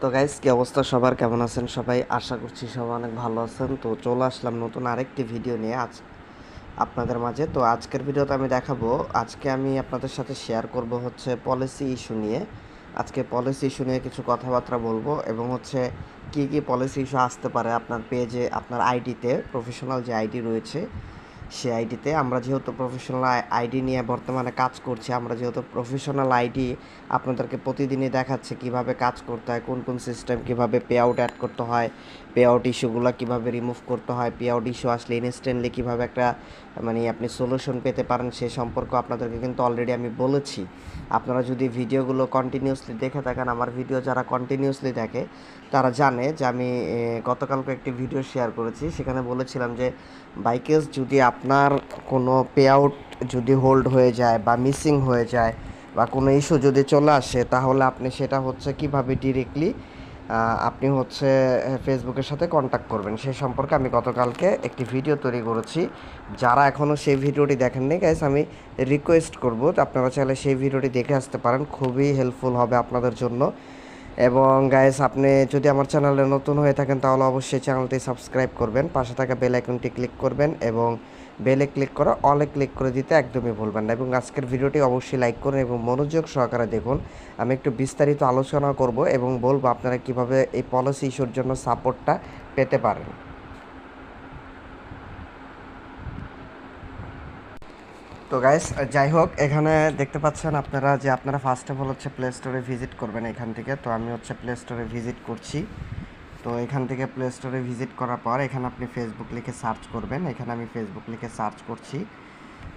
তো গাইস কি অবস্থা? সবার কেমন আছেন সবাই? আশা করছি সবাই অনেক ভালো আছেন। তো চলে আসলাম নতুন আরেকটি ভিডিও নিয়ে আজ আপনাদের মাঝে। তো আজকের ভিডিওতে আমি দেখাবো, আজকে আমি আপনাদের সাথে শেয়ার করব হচ্ছে পলিসি ইস্যু নিয়ে। আজকে পলিসি ইস্যু নিয়ে কিছু কথাবার্তা বলব এবং হচ্ছে কি কি পলিসি ইস্যু আসতে পারে আপনার পেজে আপনার আইডিতে প্রফেশনাল যে আইডি রয়েছে সে আইডিতে আমরা যেহেতু প্রফেশনাল আইডি নিয়ে বর্তমানে কাজ করছি, আমরা যেহেতু প্রফেশনাল আইডি আপনাদেরকে প্রতিদিনই দেখাচ্ছে কীভাবে কাজ করতে হয়, কোন কোন সিস্টেম কীভাবে পে আউট অ্যাড করতে হয় পে আউট ইস্যুগুলো কীভাবে রিমুভ করতে হয় পে আউট ইস্যু আসলে ইনস্ট্যান্টলি কীভাবে একটা মানে আপনি সলিউশন পেতে পারেন সে সম্পর্ক আপনাদেরকে কিন্তু অলরেডি আমি বলেছি। আপনারা যদি ভিডিওগুলো কন্টিনিউসলি দেখে থাকেন, আমার ভিডিও যারা কন্টিনিউসলি দেখে, তারা জানে যে আমি গতকালকে একটি ভিডিও শেয়ার করেছি। সেখানে বলেছিলাম যে বাইকেস যদি আপনার কোনো পে আউট যদি হোল্ড হয়ে যায় বা মিসিং হয়ে যায় বা কোনো ইস্যু যদি চলে আসে, তাহলে আপনি সেটা হচ্ছে কীভাবে ডিরেক্টলি আপনি হচ্ছে ফেসবুকের সাথে কন্ট্যাক্ট করবেন। সে সম্পর্কে আমি গতকালকে একটি ভিডিও তৈরি করেছি। যারা এখনও সেই ভিডিওটি দেখেননি গাইস আমি রিকোয়েস্ট করব আপনারা চাইলে সেই ভিডিওটি দেখে আসতে পারেন। খুবই হেল্পফুল হবে আপনাদের জন্য। এবং গাইস আপনি যদি আমার চ্যানেলে নতুন হয়ে থাকেন, তাহলে অবশ্যই চ্যানেলটি সাবস্ক্রাইব করবেন। পাশে থাকা বেল আইকনটি ক্লিক করবেন এবং বেলে ক্লিক করে, অলে ক্লিক করে দিতে একদমই ভুলবেন না। এবং আজকের ভিডিওটি অবশ্যই লাইক করুন এবং মনোযোগ সহকারে দেখুন। আমি একটু বিস্তারিত আলোচনা করব এবং বলব আপনারা কীভাবে এই পলিসি ইস্যুর জন্য সাপোর্টটা পেতে পারেন। তো গাইস যাই হোক, এখানে দেখতে পাচ্ছেন আপনারা যে আপনারা ফার্স্ট অফ অল হচ্ছে প্লে স্টোরে ভিজিট করবেন এখান থেকে। তো আমি হচ্ছে প্লে স্টোরে ভিজিট করছি। তো এখান থেকে প্লে স্টোরে ভিজিট করার পর এখানে আপনি ফেসবুক লিখে সার্চ করবেন। এখানে আমি ফেসবুক লিখে সার্চ করছি।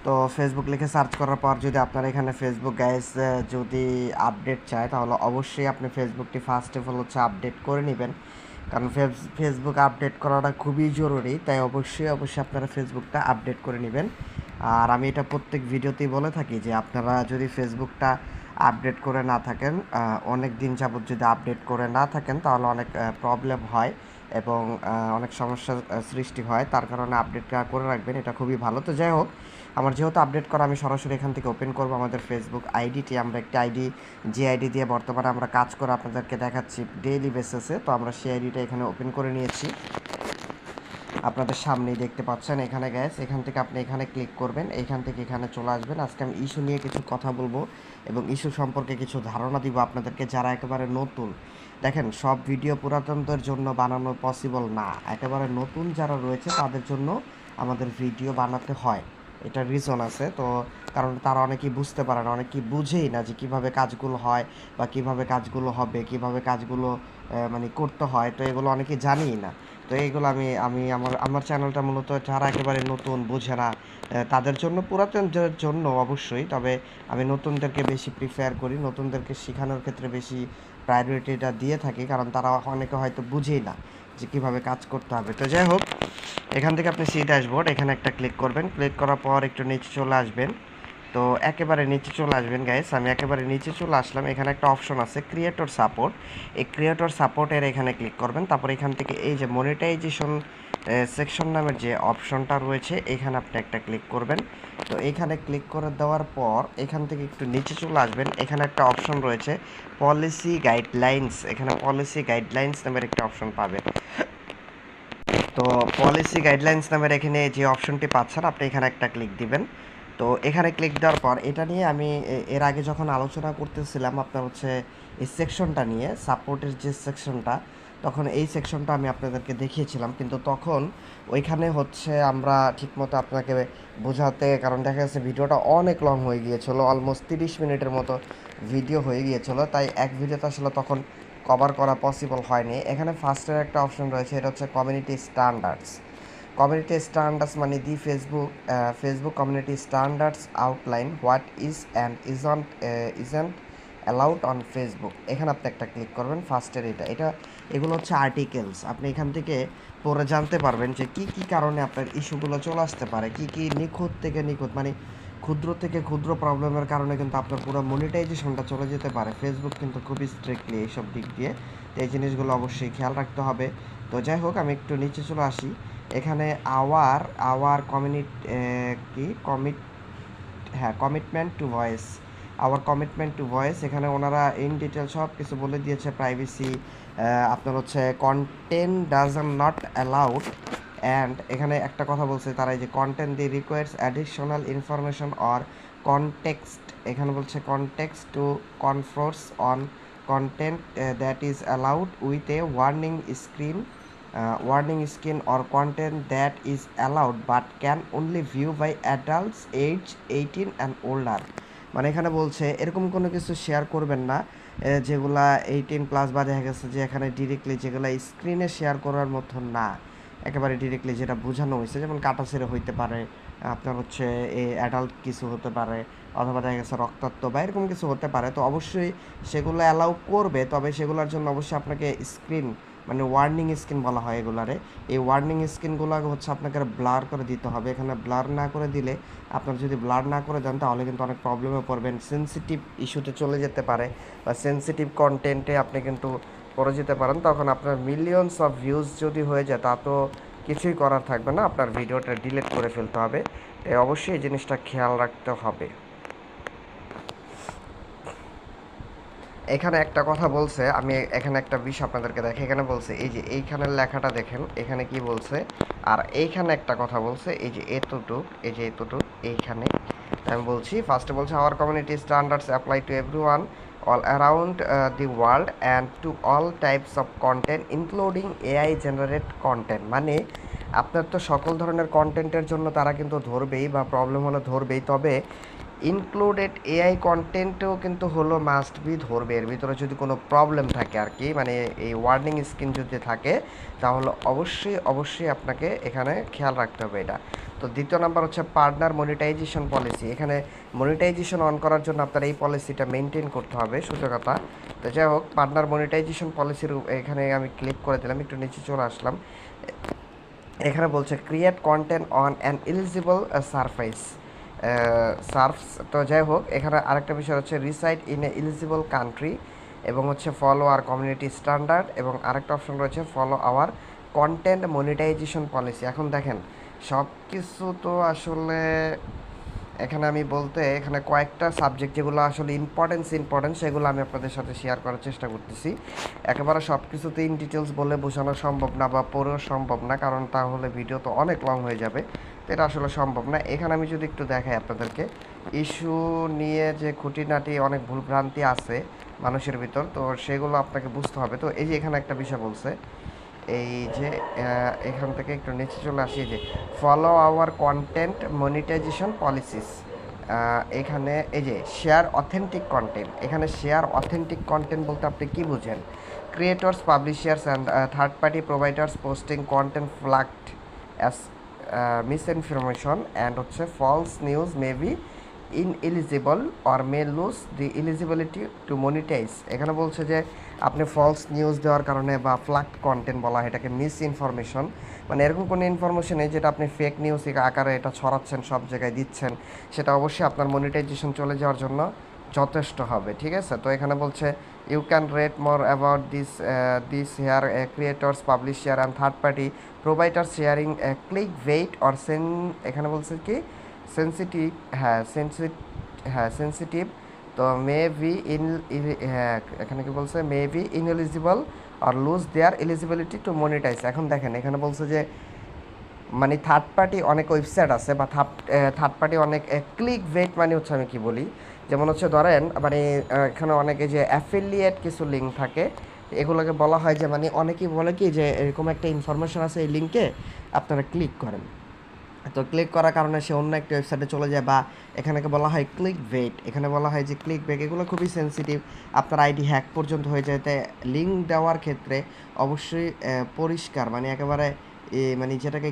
তো ফেসবুক লিখে সার্চ করার পর যদি আপনার এখানে ফেসবুক গাইস যদি আপডেট চায়, তাহলে অবশ্যই আপনি ফেসবুকটি ফার্স্ট অফ অল হচ্ছে আপডেট করে নেবেন। কারণ ফেস- ফেসবুক আপডেট করাটা খুবই জরুরি, তাই অবশ্যই অবশ্যই আপনারা ফেসবুকটা আপডেট করে নেবেন। আর আমি এটা প্রত্যেক ভিডিওতেই বলে থাকি যে আপনারা যদি ফেসবুকটা আপডেট করে না থাকেন অনেক দিন যাবত যদি আপডেট করে না থাকেন তাহলে অনেক প্রবলেম হয় এবং অনেক সমস্যার সৃষ্টি হয়। তার কারণে আপডেটটা করে রাখবেন, এটা খুবই ভালো। তো যাই হোক, আমার যেহেতু আপডেট করা আমি সরাসরি এখান থেকে ওপেন করব আমাদের ফেসবুক আইডিটি আমরা একটি আইডি যে আইডি দিয়ে বর্তমানে আমরা কাজ করে আপনাদেরকে দেখাচ্ছি ডেইলি বেসিসে তো আমরা সেই আইডিটা এখানে ওপেন করে নিয়েছি। আপনাদের সামনেই দেখতে পাচ্ছেন এখানে গ্যাস এখান থেকে আপনি এখানে ক্লিক করবেন। এখান থেকে এখানে চলে আসবেন। আজকে আমি ইস্যু নিয়ে কিছু কথা বলব এবং ইস্যু সম্পর্কে কিছু ধারণা দিব আপনাদেরকে যারা একেবারে নতুন। দেখেন, সব ভিডিও পুরাতনদের জন্য বানানো পসিবল না। একেবারে নতুন যারা রয়েছে, তাদের জন্য আমাদের ভিডিও বানাতে হয়। এটা রিজন আছে। তো কারণ তারা অনেকেই বুঝতে পারে না, অনেকেই বুঝেই না যে কীভাবে কাজগুলো হয় বা কীভাবে কাজগুলো হবে, কীভাবে কাজগুলো মানে করতে হয়। তো এগুলো অনেকেই জানিই না। তো এইগুলো আমি আমি আমার আমার চ্যানেলটা মূলত যারা একেবারে নতুন বোঝে না তাদের জন্য পুরাতনদের জন্য অবশ্যই, তবে আমি নতুনদেরকে বেশি প্রিফেয়ার করি, নতুনদেরকে শেখানোর ক্ষেত্রে বেশি প্রায়োরিটিটা দিয়ে থাকি, কারণ তারা অনেকে হয়তো বুঝেই না যে কীভাবে কাজ করতে হবে। তো যাই হোক, এখান থেকে আপনি সি ড্যাশবোর্ড এখানে একটা ক্লিক করবেন ক্লিক করার পর একটু নিচে চলে আসবেন। তো একেবারে নিচে চলে আসবেন গাইস আমি একেবারে নিচে চলে আসলাম। এখানে একটা অপশন আছে ক্রিয়েটর সাপোর্ট এই ক্রিয়েটর সাপোর্টের এখানে ক্লিক করবেন। তারপর এখান থেকে এই যে মনিটাইজেশন সেকশন নামের যে অপশনটা রয়েছে, এখানে আপনি একটা ক্লিক করবেন। তো এখানে ক্লিক করে দেওয়ার পর এখান থেকে একটু নিচে চলে আসবেন। এখানে একটা অপশন রয়েছে পলিসি গাইডলাইন্স এখানে পলিসি গাইডলাইন্স নামের একটা অপশন পাবেন তো পলিসি গাইডলাইন্স নামের এখানে যে অপশনটি পাচ্ছেন, আপনি এখানে একটা ক্লিক দিবেন। তো এখানে ক্লিক দেওয়ার পর এটা নিয়ে আমি এর আগে যখন আলোচনা করতেছিলাম আপনার হচ্ছে এই সেকশনটা নিয়ে সাপোর্টের যে সেকশনটা তখন এই সেকশনটা আমি আপনাদেরকে দেখিয়েছিলাম। কিন্তু তখন ওইখানে হচ্ছে আমরা ঠিকমতো আপনাকে বোঝাতে, কারণ দেখা যাচ্ছে ভিডিওটা অনেক লং হয়ে গিয়েছিল অলমোস্ট তিরিশ মিনিটের মতো ভিডিও হয়ে গিয়েছিল। তাই এক ভিডিওতে আসলে তখন কভার করা পসিবল হয়নি। এখানে ফার্স্টের একটা অপশন রয়েছে, এটা হচ্ছে কমিউনিটি স্ট্যান্ডার্ডস কমিউনিটি স্ট্যান্ডার্ডস মানে the Facebook Facebook community standards outline what is and isn't isn't allowed on Facebook এখানে আপনি একটা ক্লিক করবেন ফার্স্টের এটা। এটা, এগুলো হচ্ছে আর্টিকেলস আপনি এখান থেকে পড়ে জানতে পারবেন যে কি কি কারণে আপনার ইস্যুগুলো চলে আসতে পারে। কি কি নিখুঁত থেকে নিখুঁত মানে ক্ষুদ্র থেকে ক্ষুদ্র প্রবলেমের কারণে কিন্তু আপনার পুরো মনিটাইজেশনটা চলে যেতে পারে। ফেসবুক কিন্তু খুবই স্ট্রিক্টলি এইসব দিক দিয়ে। তো এই জিনিসগুলো অবশ্যই খেয়াল রাখতে হবে। তো যাই হোক, আমি একটু নিচে চলে আসি। এখানে আওয়ার আওয়ার কমিউনিট কি? কমিট হ্যাঁ commitment to voice our commitment to voice এখানে ওনারা ইন ডিটেল সব কিছু বলে দিয়েছে প্রাইভেসি আপনার হচ্ছে content does not allowed and এখানে একটা কথা বলছে তারা যে content the requires additional information or context এখানে বলছে context to confirm on content that is allowed with a warning screen warning screen or content that is allowed but can only view by adults age 18 and older. মানে এখানে বলছে, এরকম কোনো কিছু share করবেন না যেগুলা এইটিন প্লাস বা দেখা গেছে যে এখানে ডিরেক্টলি যেগুলা স্ক্রিনে শেয়ার করার মতো না। একেবারে ডিরেক্টলি যেটা বোঝানো হয়েছে, যেমন কাটা ছেড়ে হইতে পারে, আপনার হচ্ছে এই অ্যাডাল্ট কিছু হতে পারে, অথবা দেখা গেছে রক্তাক্ত বা এরকম কিছু হতে পারে। তো অবশ্যই সেগুলো অ্যালাউ করবে, তবে সেগুলোর জন্য অবশ্যই আপনাকে স্ক্রিন মানে ওয়ার্নিং স্ক্রিন বলা হয় এগুলারে। এই ওয়ার্নিং স্ক্রিনগুলো হচ্ছে আপনাকে ব্লার করে দিতে হবে। এখানে ব্লার না করে দিলে আপনার যদি ব্লার না করে দেন, তাহলে কিন্তু অনেক প্রবলেমে পড়বেন। সেন্সিটিভ ইস্যুতে চলে যেতে পারে বা সেন্সিটিভ কন্টেন্টে আপনি কিন্তু পড়ে যেতে পারেন। তখন আপনার মিলিয়নস অফ ভিউজ যদি হয়ে যায়, তা তো কিছুই করার থাকবে না। আপনার ভিডিওটা ডিলিট করে ফেলতে হবে। তাই অবশ্যই এই জিনিসটা খেয়াল রাখতে হবে। এখানে একটা কথা বলছে, আমি এখানে একটা বিষয় আপনাদেরকে দেখে এখানে বলছে, এই যে এইখানের লেখাটা দেখেন, এখানে কি বলছে, আর এইখানে একটা কথা বলছে, এই যে এতটুক, এই যে এতটুক, এইখানে আমি বলছি ফার্স্টে বলছে our community standards apply to everyone all around the world and to all types of content including AI generate content মানে আপনার তো সকল ধরনের কন্টেন্টের জন্য তারা কিন্তু ধরবেই বা প্রবলেম হলে ধরবেই, তবে ইনক্লুডেড এআই কন্টেন্টও কিন্তু হলো মাস্ট বি ধরবে। এর ভিতরে যদি কোনো প্রবলেম থাকে আর কি মানে এই ওয়ার্নিং স্ক্রিন যদি থাকে, তাহলে অবশ্যই অবশ্যই আপনাকে এখানে খেয়াল রাখতে হবে এটা। তো দ্বিতীয় নাম্বার হচ্ছে পার্টনার মনিটাইজেশন পলিসি এখানে মনিটাইজেশন অন করার জন্য আপনার এই পলিসিটা মেনটেন করতে হবে কথা তো যাই হোক পার্টনার মনিটাইজেশন পলিসির এখানে আমি ক্লিক করে দিলাম, একটু নিচে চলে আসলাম। এখানে বলছে create content on an eligible surface surfs. তো যাই হোক, এখানে আরেকটা বিষয় হচ্ছে reside in a eligible country এবং হচ্ছে ফলো আর কমিউনিটি স্ট্যান্ডার্ড এবং আরেকটা অপশন রয়েছে follow our content monetization policy. এখন দেখেন সব কিছু তো আসলে এখানে আমি বলতে, এখানে কয়েকটা সাবজেক্ট যেগুলো আসলে ইম্পর্টেন্স ইম্পর্টেন্স সেগুলো আমি আপনাদের সাথে শেয়ার করার চেষ্টা করতেছি। একেবারে সব কিছুতে ইন ডিটেলস বলে বোঝানো সম্ভব না বা পড়েও সম্ভব না, কারণ তাহলে ভিডিও তো অনেক লং হয়ে যাবে। এটা আসলে সম্ভব না। এখানে আমি যদি একটু দেখাই আপনাদেরকে। ইস্যু নিয়ে যে খুঁটিনাটি অনেক ভুলভ্রান্তি আছে মানুষের ভিতর, তো সেগুলো আপনাকে বুঝতে হবে। তো এই যে এখানে একটা বিষয় বলছে, এই যে এখান থেকে একটু নিচে চলে আসি যে follow our content monetization policies এখানে এই যে শেয়ার অথেন্টিক কন্টেন্ট এখানে শেয়ার অথেন্টিক কন্টেন্ট বলতে আপনি কি বুঝেন? Creators publishers and third party providers posting content flagged as misinformation and হচ্ছে false news may be ineligible or may lose the eligibility to monetize এখানে বলছে যে আপনি ফলস নিউজ দেওয়ার কারণে বা ফ্লাক্ট কন্টেন্ট বলা হয়, এটাকে মিস ইনফরমেশন মানে এরকম কোনো ইনফরমেশন নেই যেটা আপনি ফেক নিউজ আকারে এটা ছড়াচ্ছেন, সব জায়গায় দিচ্ছেন। সেটা অবশ্যই আপনার মনিটাইজেশন চলে যাওয়ার জন্য। যথেষ্ট হবে, ঠিক আছে? তো এখানে বলছে you can read more about this this here creators publisher and third party provider sharing click bait or Sen এখানে বলছে কি? সেন্সিটিভ হ্যাঁ সেন্সিটিভ হ্যাঁ সেন্সিটিভ তো মে বি ইন হ্যাঁ এখানে কি বলছে? May be ineligible or lose their eligibility to monetize এখন দেখেন, এখানে বলছে যে মানে থার্ড পার্টি অনেক ওয়েবসাইট আছে বা থার্ড থার্ড পার্টি অনেক ক্লিক ভেট মানে হচ্ছে আমি কি বলি? যেমন হচ্ছে ধরেন মানে এখানে অনেকে যে অ্যাফিলিয়েট কিছু লিঙ্ক থাকে, এগুলোকে বলা হয় যে মানে অনেকেই বলে কি যে, এরকম একটা ইনফরমেশন আছে এই লিঙ্কে আপনারা ক্লিক করেন। তো ক্লিক করার কারণে সে অন্য একটা ওয়েবসাইটে চলে যায় বা এখানেকে বলা হয় ক্লিক ভেট এখানে বলা হয় যে ক্লিক বেক এগুলো খুবই সেন্সিটিভ আপনার আইডি হ্যাক পর্যন্ত হয়ে যায় তাই লিঙ্ক দেওয়ার ক্ষেত্রে অবশ্যই পরিষ্কার মানে একেবারে মানে যেটাকে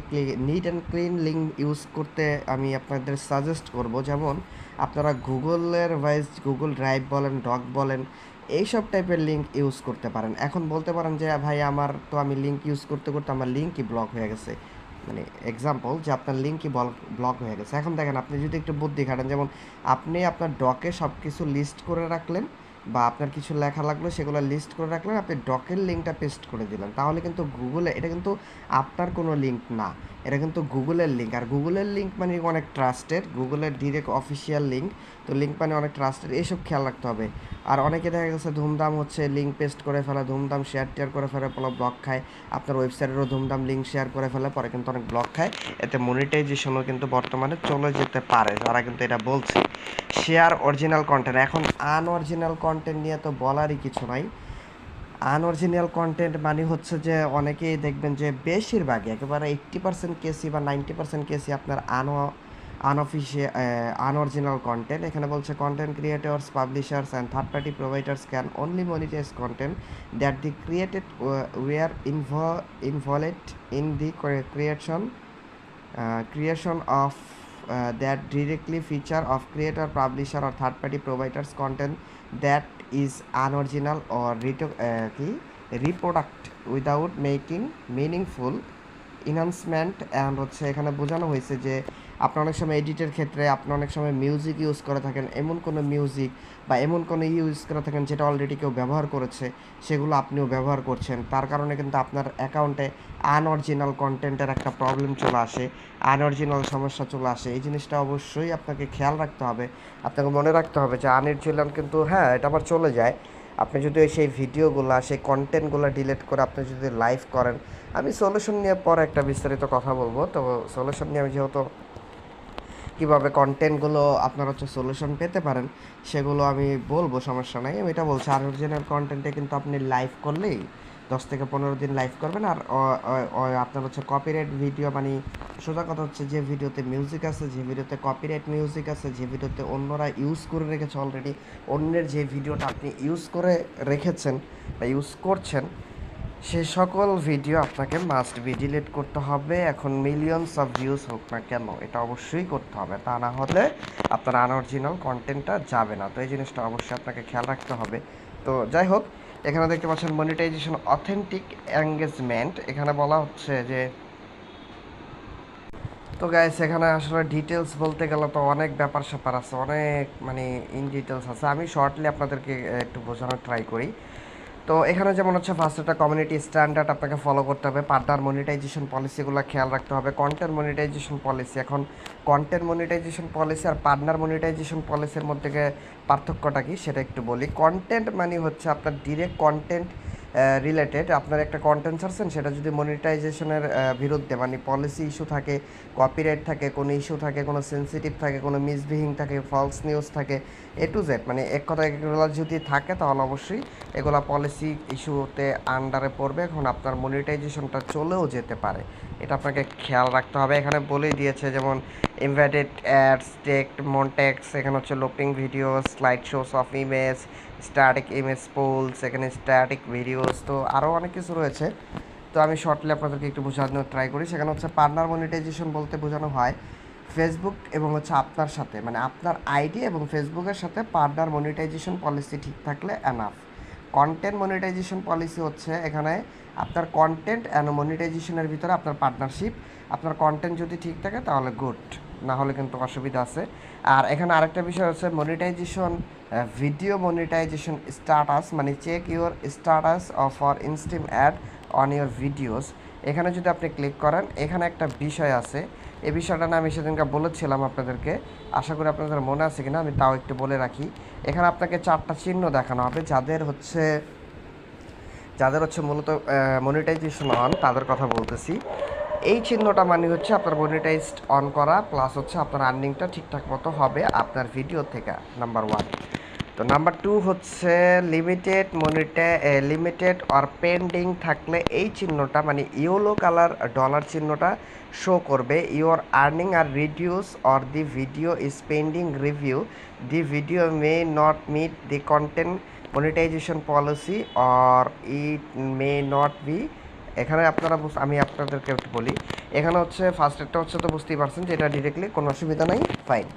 neat and clean link use করতে আমি আপনাদের সাজেস্ট করব। যেমন আপনারা গুগলের ভয়েস গুগল ড্রাইভ বলেন ডক বলেন, এইসব টাইপের লিঙ্ক ইউজ করতে পারেন। এখন বলতে পারেন যে, ভাই, আমার তো আমি লিঙ্ক ইউজ করতে করতে আমার লিঙ্কই ব্লক হয়ে গেছে। মানে এক্সাম্পল যে, আপনার লিঙ্কই ব্লক হয়ে গেছে। এখন দেখেন, আপনি যদি একটু বুদ্ধি খাটেন, যেমন আপনি আপনার ডকে সব কিছু লিস্ট করে রাখলেন বা আপনার কিছু লেখা লাগল, সেগুলো লিস্ট করে রাখলেন, আপনি ডকের লিঙ্কটা পেস্ট করে দিলেন। তাহলে কিন্তু গুগলে এটা কিন্তু আপনার কোনো লিঙ্ক না। এটা কিন্তু গুগলের লিঙ্ক আর গুগলের লিঙ্ক মানে অনেক ট্রাস্টেড গুগলের ডিরেক্ট অফিসিয়াল লিঙ্ক তো লিঙ্ক মানে অনেক ট্রাস্টেড এইসব খেয়াল রাখতে হবে। আর অনেকে দেখা গেছে ধুমধাম হচ্ছে লিঙ্ক পেস্ট করে ফেলে, ধুমধাম শেয়ার টেয়ার করে ফেলে পরে ব্লক খায়। আপনার ওয়েবসাইটেরও ধুমধাম লিঙ্ক শেয়ার করে ফেলে, পরে কিন্তু অনেক ব্লক খায়। এতে মনিটাইজেশনও কিন্তু বর্তমানে চলে যেতে পারে, যারা কিন্তু এটা বলছে। শেয়ার অরিজিনাল কন্টেন্ট এখন আনঅরিজিনাল কন্টেন্ট নিয়ে তো বলারই কিছু নাই। আনঅরিজিনাল কন্টেন্ট মানে হচ্ছে যে অনেকেই দেখবেন যে বেশিরভাগই একেবারে এইট্টি পার্সেন্ট কেসি বা নাইনটি পার্সেন্ট কেসি আপনার আনো আনঅফিসিয়াল আনঅরিজিনাল কন্টেন্ট এখানে বলছে content creators publishers and third party providers can only monetize content that the created we are involved in the creation creation of that directly feature of of creator, publisher third party providers content that is unoriginal or uh, reproduct without making meaningful enhancement and হচ্ছে এখানে বোঝানো হয়েছে যে আপনি অনেক সময় এডিটের ক্ষেত্রে আপনি অনেক সময় মিউজিক ইউজ করে থাকেন, এমন কোনো মিউজিক বা এমন কোনো ইউজ করে থাকেন যেটা অলরেডি কেউ ব্যবহার করেছে, সেগুলো আপনিও ব্যবহার করছেন। তার কারণে কিন্তু আপনার অ্যাকাউন্টে আনঅরিজিনাল কন্টেন্টের একটা প্রবলেম চলে আসে আনঅরিজিনাল সমস্যা চলে আসে। এই জিনিসটা অবশ্যই আপনাকে খেয়াল রাখতে হবে। আপনাকে মনে রাখতে হবে যে আনঅরিজিনাল কিন্তু হ্যাঁ এটা আবার চলে যায়। আপনি যদি সেই ভিডিওগুলো, সেই কন্টেন্টগুলো ডিলিট করে আপনি যদি লাইভ করেন, আমি সলিউশন নিয়ে পরে একটা বিস্তারিত কথা বলব। তো সলিউশন নিয়ে আমি যেহেতু কীভাবে কন্টেন্টগুলো আপনার হচ্ছে সলিউশন পেতে পারেন, সেগুলো আমি বলব, সমস্যা নাই। আমি এটা বলছি, আর অরিজিনাল কন্টেন্টে কিন্তু আপনি লাইভ করলেই দশ থেকে পনেরো দিন লাইভ করবেন। আর আপনার হচ্ছে কপিরাইট ভিডিও মানে সোজা কথা হচ্ছে যে ভিডিওতে মিউজিক আছে, যে ভিডিওতে কপিরাইট মিউজিক আছে, যে ভিডিওতে অন্যরা ইউজ করে রেখেছে অলরেডি অন্যের যে ভিডিওটা আপনি ইউজ করে রেখেছেন বা ইউজ করছেন, সে সকল ভিডিও আপনাকে মাস্ট বি ডিলিট করতে হবে। এখন মিলিয়নস অফ ভিউজ হোক না কেন, এটা অবশ্যই করতে হবে। তা না হলে আপনার আনঅরিজিনাল কন্টেন্টটা যাবে না। তো এই জিনিসটা অবশ্যই আপনাকে খেয়াল রাখতে হবে। তো যাই হোক এখানে দেখতে পাচ্ছেন মনিটাইজেশন অথেন্টিক এঙ্গেজমেন্ট এখানে বলা হচ্ছে যে, তো গাইস এখানে আসলে ডিটেলস বলতে গেলে তো অনেক ব্যাপার স্যাপার আছে, অনেক মানে ইন ডিটেলস আছে। আমি শর্টলি আপনাদেরকে একটু বোঝানোর ট্রাই করি। তো এখানে যেমন হচ্ছে ফার্স্ট একটা কমিউনিটি স্ট্যান্ডার্ড আপনাকে ফলো করতে হবে। পার্টনার মনিটাইজেশন পলিসিগুলো খেয়াল রাখতে হবে। কন্টেন্ট মনিটাইজেশন পলিসি এখন কন্টেন্ট মনিটাইজেশন পলিসি আর পার্টনার মনিটাইজেশন পলিসির মধ্যে পার্থক্যটা কি সেটা একটু বলি। কন্টেন্ট মানে হচ্ছে আপনার ডিরেক্ট কন্টেন্ট রিলেটেড আপনার একটা কন্টেন্ট ছাড়ছেন সেটা যদি মনিটাইজেশনের বিরুদ্ধে মানে পলিসি ইস্যু থাকে কপিরাইট থাকে, কোনো ইস্যু থাকে, কোনো সেন্সিটিভ থাকে, কোনো মিসবিহিং থাকে ফলস নিউজ থাকে এ টু জেড মানে এক কথা এগুলো যদি থাকে তাহলে অবশ্যই এগুলো পলিসি ইস্যুতে আন্ডারে পড়বে। এখন আপনার মনিটাইজেশনটা চলেও যেতে পারে। এটা আপনাকে খেয়াল রাখতে হবে। এখানে বলেই দিয়েছে, যেমন ইনভাইটেড অ্যাডস টেক্ট মনটেক্স এখানে হচ্ছে looping video slideshows of image static image polls এখানে স্ট্যাটিক ভিডিওস তো আরও অনেক কিছু রয়েছে। তো আমি শর্টলি আপনাদেরকে একটু বোঝানোর ট্রাই করি। সেখানে হচ্ছে পার্টনার মনিটাইজেশন বলতে বোঝানো হয়। ফেসবুক এবং হচ্ছে আপনার সাথে মানে আপনার আইডি এবং ফেসবুকের সাথে পার্টনার মনিটাইজেশন পলিসি ঠিক থাকলে অ্যানাফ কন্টেন্ট মনিটাইজেশন পলিসি হচ্ছে এখানে আপনার কন্টেন্ট অ্যান্ড মনিটাইজেশনের ভিতরে আপনার পার্টনারশিপ আপনার কন্টেন্ট যদি ঠিক থাকে তাহলে গুড না হলে কিন্তু অসুবিধা আছে। আর এখানে আরেকটা বিষয় হচ্ছে মনিটাইজেশন ভিডিও মনিটাইজেশন স্টাটাস মানে check your status of for instream ad on your videos এখানে যদি আপনি ক্লিক করেন, এখানে একটা বিষয় আছে এই বিষয়টা না আমি সেদিনকে বলেছিলাম আপনাদেরকে। আশা করি আপনাদের মনে আছে কিনা, আমি তাও একটু বলে রাখি। এখানে আপনাকে চারটা চিহ্ন দেখানো হবে, যাদের হচ্ছে যাদের হচ্ছে মূলত মনিটাইজেশন অন তাদের কথা বলতেছি। এই চিহ্নটা মানে হচ্ছে আপনার মনিটাইজড অন করা প্লাস হচ্ছে আপনার আর্নিংটা ঠিকঠাক মতো হবে আপনার ভিডিও থেকে নাম্বার ওয়ান তো নাম্বার টু হচ্ছে লিমিটেড মনিটে লিমিটেড অর পেন্ডিং থাকলে এই চিহ্নটা মানে ইয়েলো কালার ডলার চিহ্নটা শো করবে। Your earning are reduce or the video is pending review the video may not meet the content monetization policy or it may not be এখানে আপনারা আমি আপনাদেরকে একটু বলি। এখানে হচ্ছে ফার্স্ট একটা হচ্ছে তো বুঝতেই পারছেন যে এটা ডিরেক্টলি কোনো অসুবিধা নাই ফাইন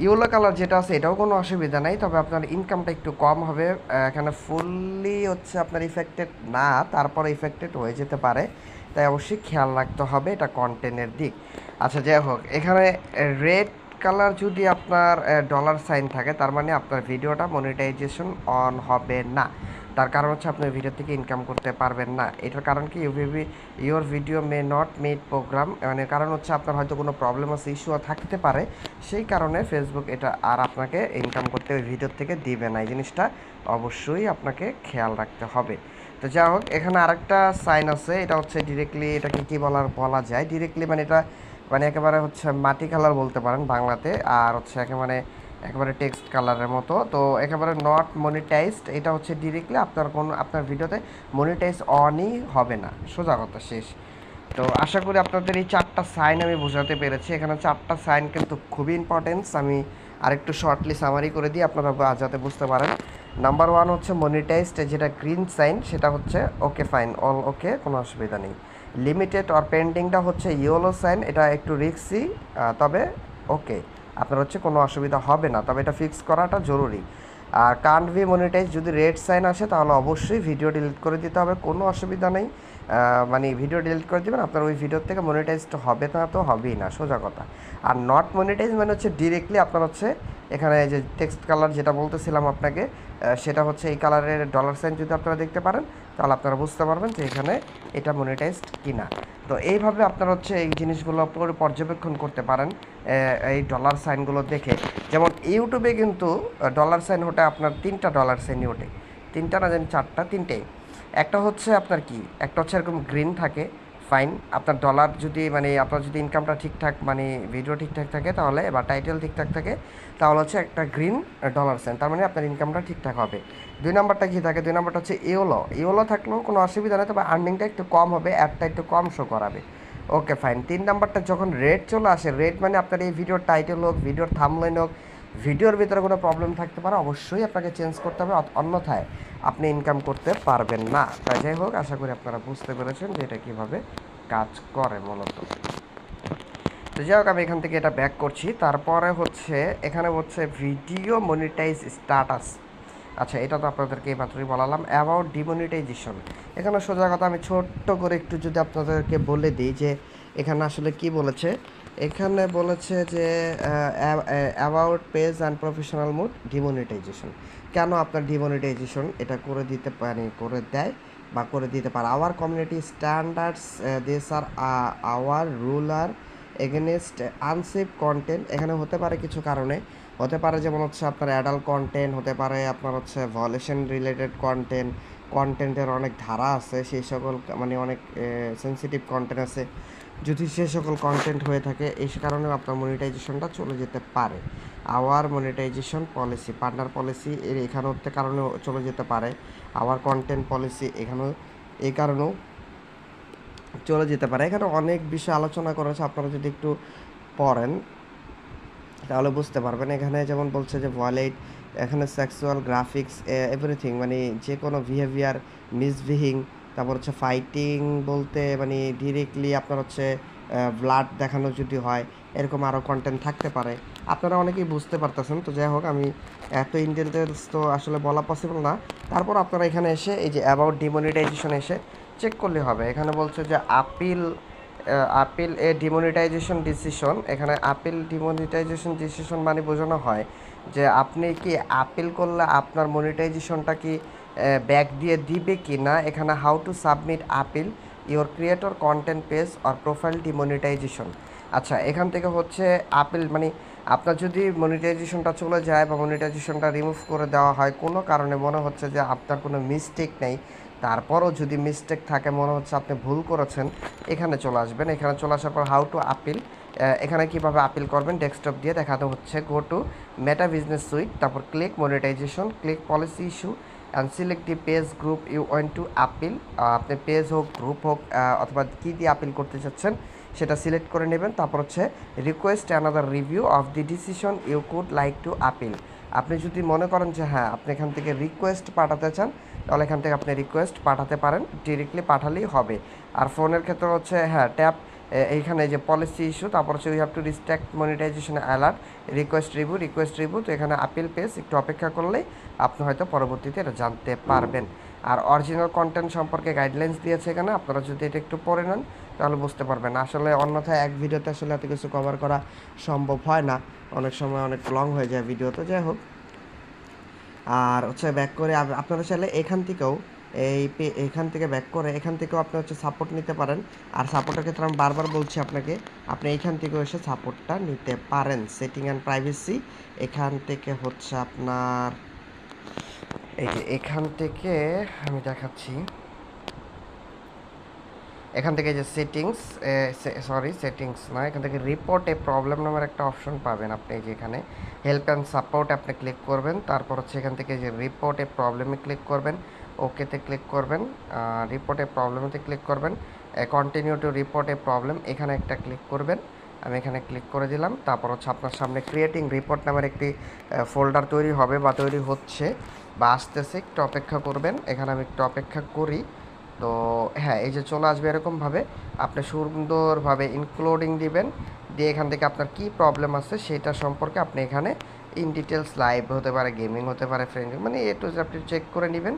ইয়েলো কালার যেটা আছে, এটাও কোনো অসুবিধা নাই, তবে আপনার ইনকামটা একটু কম হবে। এখানে ফুললি হচ্ছে আপনার ইফেক্টেড না, তারপরে ইফেক্টেড হয়ে যেতে পারে। তাই অবশ্যই খেয়াল রাখতে হবে এটা কন্টেন্টের দিক। আচ্ছা যাই হোক, এখানে রেড কালার যদি আপনার ডলার সাইন থাকে, তার মানে আপনার ভিডিওটা মনিটাইজেশন অন হবে না। তার কারণ হচ্ছে আপনি ভিডিও থেকে ইনকাম করতে পারবেন না। এটার কারণ কি? ইউভিভি your video may not made program মানে কারণ হচ্ছে আপনার হয়তো কোনো প্রবলেম আছে ইস্যু থাকতে পারে। সেই কারণে ফেসবুক এটা আর আপনাকে ইনকাম করতে ওই ভিডিও থেকে দিবে না। এই জিনিসটা অবশ্যই আপনাকে খেয়াল রাখতে হবে। তো যাই হোক, এখানে আরেকটা সাইন আছে। এটা হচ্ছে ডিরেক্টলি এটাকে কি বলার বলা যায়? ডিরেক্টলি মানে এটা মানে একেবারে হচ্ছে মাটি কালার বলতে পারেন বাংলাতে। আর হচ্ছে একেবারে একেবারে টেক্সট কালারের মতো। তো একেবারে নট মনিটাইজড এটা হচ্ছে ডিরেক্টলি আপনার কোন, আপনার ভিডিওতে মনিটাইজ অনই হবে না। সোজা কথা, শেষ। তো আশা করি আপনাদের এই চারটা সাইন আমি বোঝাতে পেরেছি। এখানে চারটা সাইন কিন্তু খুবই ইম্পর্টেন্স আমি আরেকটু শর্টলি সামারি করে দিই, আপনারা যাতে বুঝতে পারেন। নাম্বার ওয়ান হচ্ছে মনিটাইজড যেটা গ্রিন সাইন সেটা হচ্ছে ওকে ফাইন অল ওকে কোনো অসুবিধা নেই। লিমিটেড অর পেন্ডিংটা হচ্ছে ইয়েলো সাইন এটা একটু রিক্সি তবে ওকে আপনার হচ্ছে কোনো অসুবিধা হবে না, তবে এটা ফিক্স করাটা জরুরি। আর কান্ট বি মনিটাইজ যদি রেড সাইন আসে, তাহলে অবশ্যই ভিডিও ডিলিট করে দিতে হবে, কোনো অসুবিধা নেই। মানে ভিডিও ডিলিট করে দেবেন, আপনার ওই ভিডিওর থেকে মনিটাইজড হবে না তো হবেই না, সোজা কথা। আর নট মনিটাইজ মানে হচ্ছে ডিরেক্টলি আপনার হচ্ছে এখানে যে টেক্সট কালার যেটা বলতেছিলাম আপনাকে সেটা হচ্ছে এই কালারের ডলার সাইন যদি আপনারা দেখতে পারেন তাহলে আপনারা বুঝতে পারবেন যে এখানে এটা মনিটাইজড কিনা। তো এইভাবে আপনারা হচ্ছে এই জিনিসগুলো পুরো পর্যবেক্ষণ করতে পারেন এই ডলার সাইনগুলো দেখে। যেমন ইউটিউবে কিন্তু ডলার সাইন ওঠে আপনার তিনটা ডলার সাইনই ওঠে। তিনটা না যেন চারটা, তিনটে। একটা হচ্ছে আপনার কি? একটা হচ্ছে এরকম গ্রিন থাকে। ফাইন। আপনার ডলার যদি মানে আপনার যদি ইনকামটা ঠিকঠাক মানে ভিডিও ঠিকঠাক থাকে তাহলে বা টাইটেল ঠিকঠাক থাকে, তাহলে হচ্ছে একটা গ্রিন ডলার সাইন তার মানে আপনার ইনকামটা ঠিকঠাক হবে। দুই নাম্বারটা কি থাকে? দুই নাম্বারটা হচ্ছে ইওলো ইওলো থাকলেও কোনো অসুবিধা নেই, তবে আর্নিংটা একটু কম হবে অ্যাডটা একটু কম শো করাবে। ওকে ফাইন তিন নাম্বারটা যখন রেড চলে আসে রেড মানে আপনার এই ভিডিওর টাইটেল হোক ভিডিওর থামলাইন হোক ভিডিওর ভিতরে কোনো প্রবলেম থাকতে পারে, অবশ্যই আপনাকে চেঞ্জ করতে হবে অন্যথায় আপনি ইনকাম করতে পারবেন না। তাই যাই হোক, আশা করি আপনারা বুঝতে পেরেছেন যে এটা কীভাবে কাজ করে মূলত। তো যাই হোক, আমি এখান থেকে এটা ব্যাক করছি। তারপরে হচ্ছে, এখানে হচ্ছে ভিডিও মনিটাইজ স্ট্যাটাস আচ্ছা এটা তো আপনাদেরকে এই মাত্রই বলালাম অ্যাবাউট ডিমনিটাইজেশন এখানে সোজা কথা, আমি ছোট্ট করে একটু যদি আপনাদেরকে বলে দিই যে এখানে আসলে কি বলেছে এখানে বলেছে যে about page and professional mode, demonetization. কেন আপনার ডিমনিটাইজেশন এটা করে দিতে পারে, করে দেয় বা করে দিতে পারে? Our community standards this are our rules against unsafe content এখানে হতে পারে কিছু কারণে। হতে পারে যেমন হচ্ছে আপনার অ্যাডাল্ট কন্টেন্ট হতে পারে আপনার হচ্ছে ভলেশন রিলেটেড কন্টেন্ট কন্টেন্টের অনেক ধারা আছে, সেই সকল মানে অনেক সেন্সিটিভ কন্টেন্ট আছে। যদি সে সকল কন্টেন্ট হয়ে থাকে এই কারণে আপনার মনিটাইজেশনটা চলে যেতে পারে। Our monetization policy partner policy এর এখানেও কারণেও চলে যেতে পারে। আওয়ার কন্টেন্ট পলিসি এখানেও এই কারণেও চলে যেতে পারে। এখানে অনেক বিষয় আলোচনা করেছে, আপনারা যদি একটু পড়েন, তাহলে বুঝতে পারবেন। এখানে যেমন বলছে যে ভয়েলেট এখানে সেক্সুয়াল গ্রাফিক্স এভরিথিং মানে যে কোনো বিহেভিয়ার মিসবিহিং তারপর হচ্ছে ফাইটিং বলতে মানে ডিরেক্টলি আপনার হচ্ছে ব্লাড দেখানো যদি হয়, এরকম আরও কন্টেন্ট থাকতে পারে। আপনারা অনেকেই বুঝতে পারতেছেন, তো যাই হোক, আমি এত ইন্টেলিজেন্স তো আসলে বলা পসিবল না। তারপর আপনারা এখানে এসে এই যে অ্যাবাউট ডিমনিটাইজেশন এসে চেক করলে হবে। এখানে বলছে যে appeal appeal a demonetization decision এখানে আপিল ডিমনিটাইজেশন ডিসিশন মানে বোঝানো হয় যে আপনি কি আপিল করলে আপনার মনিটাইজেশনটা কি ব্যাক দিয়ে দিবে কি না, এখানে how to submit appeal your creator content page or profile demonetization আচ্ছা এখান থেকে হচ্ছে আপিল মানে আপনার যদি মনিটাইজেশনটা চলে যায় বা মনিটাইজেশনটা রিমুভ করে দেওয়া হয়, কোনো কারণে মনে হচ্ছে যে আপনার কোনো মিস্টেক নেই, তারপরও যদি মিস্টেক থাকে, মনে হচ্ছে আপনি ভুল করেছেন, এখানে চলে আসবেন। এখানে চলে আসার পর হাউ টু আপিল এখানে কীভাবে আপিল করবেন ডেস্কটপ দিয়ে দেখাতে হচ্ছে go to Meta business suite তারপর click monetization click policy issue and select page group you want to appeal আপনি পেজ হোক গ্রুপ হোক অথবা কী দিয়ে আপিল করতে চাচ্ছেন, সেটা সিলেক্ট করে নেবেন। তারপর হচ্ছে request another review of the decision you could like to appeal আপনি যদি মনে করেন যে হ্যাঁ আপনি এখান থেকে রিকোয়েস্ট পাঠাতে চান, তাহলে এখান থেকে আপনি রিকোয়েস্ট পাঠাতে পারেন ডিরেক্টলি পাঠালেই হবে। আর ফোনের ক্ষেত্রে হচ্ছে হ্যাঁ ট্যাপ এইখানে যে পলিসি ইস্যু তারপর হচ্ছে we have to restrict monetization alert request review request review তো এখানে আপিল পেজ একটু অপেক্ষা করলেই আপনি হয়তো পরবর্তীতে এটা জানতে পারবেন। আর অরিজিনাল কন্টেন্ট সম্পর্কে গাইডলাইন্স দিয়েছে এখানে, আপনারা যদি এটা একটু পড়ে নেন, তাহলে বুঝতে পারবেন। আসলে অন্যথায় এক ভিডিওতে আসলে এত কিছু কভার করা সম্ভব হয় না। অনেক সময় অনেক লং হয়ে যায় ভিডিও তো যাই হোক। আর হচ্ছে ব্যাক করে আপনারা চাইলে এখান থেকেও এই এখান থেকে ব্যাক করে, এখান থেকেও আপনি হচ্ছে সাপোর্ট নিতে পারেন। আর সাপোর্টের ক্ষেত্রে আমি বারবার বলছি আপনাকে, আপনি এখান থেকেও এসে সাপোর্টটা নিতে পারেন। সেটিং অ্যান্ড প্রাইভেসি এখান থেকে হচ্ছে আপনার, এই যে এখান থেকে আমি দেখাচ্ছি। এখান থেকে যে সেটিংস সরি সেটিংস না, এখান থেকে রিপোর্টে প্রবলেম নামের একটা অপশন পাবেন আপনি যে এখানে। হেল্প অ্যান্ড সাপোর্ট আপনি ক্লিক করবেন, তারপর হচ্ছে এখান থেকে যে রিপোর্টে প্রবলেমে ক্লিক করবেন ওকেতে ক্লিক করবেন রিপোর্টে প্রবলেমেতে ক্লিক করবেন। কন্টিনিউ টু রিপোর্টে প্রবলেম এখানে একটা ক্লিক করবেন। আমি এখানে ক্লিক করে দিলাম। তারপর হচ্ছে আপনার সামনে ক্রিয়েটিং রিপোর্ট নামের একটি ফোল্ডার তৈরি হবে বা তৈরি হচ্ছে বা আসতেছে। একটু অপেক্ষা করবেন। এখানে আমি একটু অপেক্ষা করি। তো হ্যাঁ এই যে চলে আসবে এরকমভাবে। আপনি সুন্দরভাবে ইনক্লুডিং দিবেন। দিয়ে এখান থেকে আপনার কি প্রবলেম আছে সেটা সম্পর্কে আপনি এখানে ইন ডিটেলস লাইভ হতে পারে গেমিং হতে পারে ফ্রেন্ড মানে এ টু আপনি চেক করে নেবেন।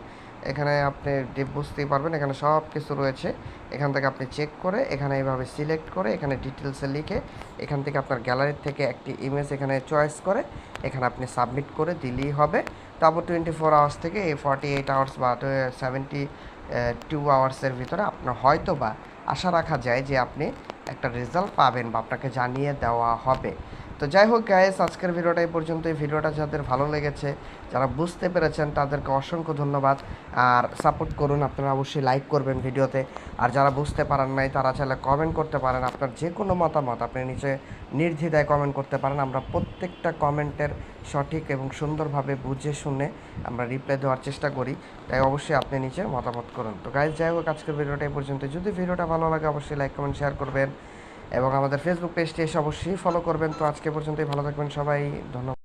এখানে আপনি ডিপ বুঝতেই পারবেন, এখানে সব কিছু রয়েছে। এখান থেকে আপনি চেক করে, এখানে এইভাবে সিলেক্ট করে, এখানে ডিটেলসে লিখে, এখান থেকে আপনার গ্যালারির থেকে একটি ইমেজ এখানে চয়েস করে, এখানে আপনি সাবমিট করে দিলেই হবে। তারপর টোয়েন্টি ফোর আওয়ার্স থেকে এই ফর্টি এইট আওয়ার্স বা সেভেন্টি টু আওয়ার্সের ভিতরে আপনার হয়তো বা আশা রাখা যায় যে আপনি একটা রেজাল্ট পাবেন বা আপনাকে জানিয়ে দেওয়া হবে। তো যাই হোক গায়েস আজকের ভিডিওটা এই পর্যন্ত এই ভিডিওটা যাদের ভালো লেগেছে, যারা বুঝতে পেরেছেন, তাদেরকে অসংখ্য ধন্যবাদ। আর সাপোর্ট করুন, আপনারা অবশ্যই লাইক করবেন ভিডিওতে। আর যারা বুঝতে পারেন নাই, তারা চাইলে কমেন্ট করতে পারেন। আপনার যে কোনো মতামত আপনি নিচে নির্দ্বিধায় কমেন্ট করতে পারেন। আমরা প্রত্যেকটা কমেন্টের সঠিক এবং সুন্দরভাবে বুঝে শুনে আমরা রিপ্লাই দেওয়ার চেষ্টা করি। তাই অবশ্যই আপনি নিচে মতামত করুন। তো গাইজ যাই হোক, আজকের ভিডিওটা এই পর্যন্ত যদি ভিডিওটা ভালো লাগে, অবশ্যই লাইক কমেন্ট শেয়ার করবেন। এবং আমাদের ফেসবুক পেজটি এসে অবশ্যই ফলো করবেন। তো আজকে পর্যন্তই ভালো থাকবেন সবাই। ধন্যবাদ।